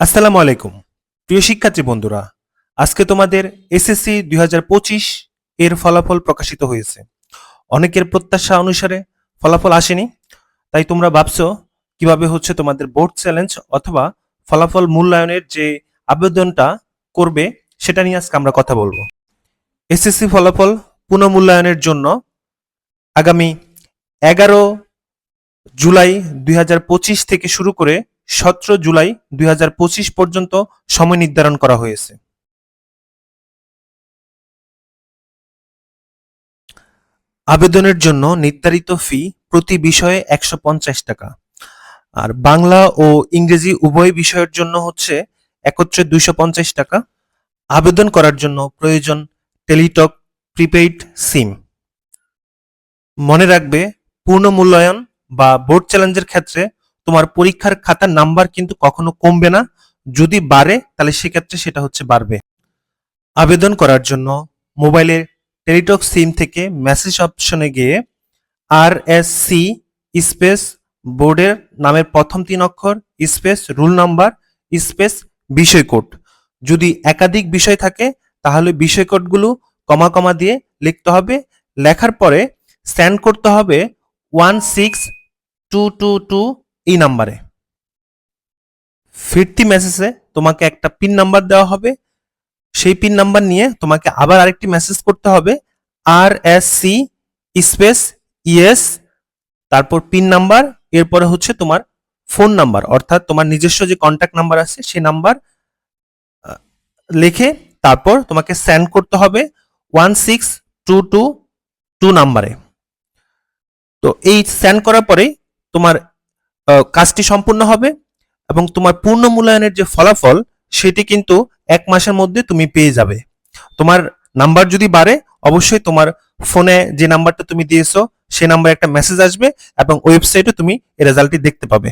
আসসালামু আলাইকুম। প্রিয় শিক্ষার্থী বন্ধুরা, আজকে তোমাদের এসএসসি দুই হাজার পঁচিশ এর ফলাফল প্রকাশিত হয়েছে। অনেকের প্রত্যাশা অনুসারে ফলাফল আসেনি, তাই তোমরা ভাবছ কীভাবে হচ্ছে তোমাদের বোর্ড চ্যালেঞ্জ অথবা ফলাফল মূল্যায়নের যে আবেদনটা করবে সেটা নিয়ে আজকে আমরা কথা বলব। এসএসসি ফলাফল পুনঃমূল্যায়নের জন্য আগামী এগারো জুলাই দুই হাজার পঁচিশ থেকে শুরু করে সতেরো জুলাই দুই হাজার পঁচিশ পর্যন্ত সময় নির্ধারণ করা হয়েছে। আবেদনের জন্য নির্ধারিত ফি প্রতি বিষয়ে একশো পঞ্চাশ টাকা। আর বাংলা ও ইংরেজি উভয় বিষয়ের জন্য হচ্ছে একত্রে দুইশো পঞ্চাশ টাকা। আবেদন করার জন্য প্রয়োজন টেলিটক প্রিপেইড সিম। মনে রাখবে, পূর্ণ মূল্যায়ন বা বোর্ড চ্যালেঞ্জের ক্ষেত্রে তোমার পরীক্ষার খাতার নাম্বার কিন্তু কখনো কমবে না। যদি বাড়ে, তাহলে সেক্ষেত্রে সেটা হচ্ছে বাড়বে। আবেদন করার জন্য মোবাইলের টেলিটক সিম থেকে মেসেজ অপশনে গিয়ে আর এস সি স্পেস বোর্ডের নামের প্রথম তিন অক্ষর, স্পেস রুল নাম্বার, স্পেস বিষয় কোড। যদি একাধিক বিষয় থাকে, তাহলে বিষয় কোডগুলো কমা কমা দিয়ে লিখতে হবে। লেখার পরে সেন্ড করতে হবে one six two two two এই নাম্বারে। ফিরতি মেসেজে তোমাকে একটা পিন নাম্বার দেওয়া হবে। সেই পিন নাম্বার নিয়ে তোমাকে আবার আরেকটি মেসেজ করতে হবে। R S C space ES তারপর পিন নাম্বার এরপরে হচ্ছে তোমার ফোন নাম্বার অর্থাৎ তোমার নিজস্ব যে কন্ট্যাক্ট নাম্বার আছে, সেই নাম্বার লিখে তারপর তোমাকে সেন্ড করতে হবে one six two two two নাম্বারে তো এই সেন্ড করার পরে তোমার কাজটি সম্পূর্ণ হবে এবং তোমার পূর্ণ মূল্যায়নের যে ফলাফল, সেটি কিন্তু এক মাসের মধ্যে তুমি পেয়ে যাবে। তোমার নাম্বার যদি বাড়ে, অবশ্যই তোমার ফোনে যে নাম্বারটা তুমি দিয়েছ সেই নাম্বারে একটা মেসেজ আসবে এবং ওয়েবসাইটে তুমি এই রেজাল্টটি দেখতে পাবে।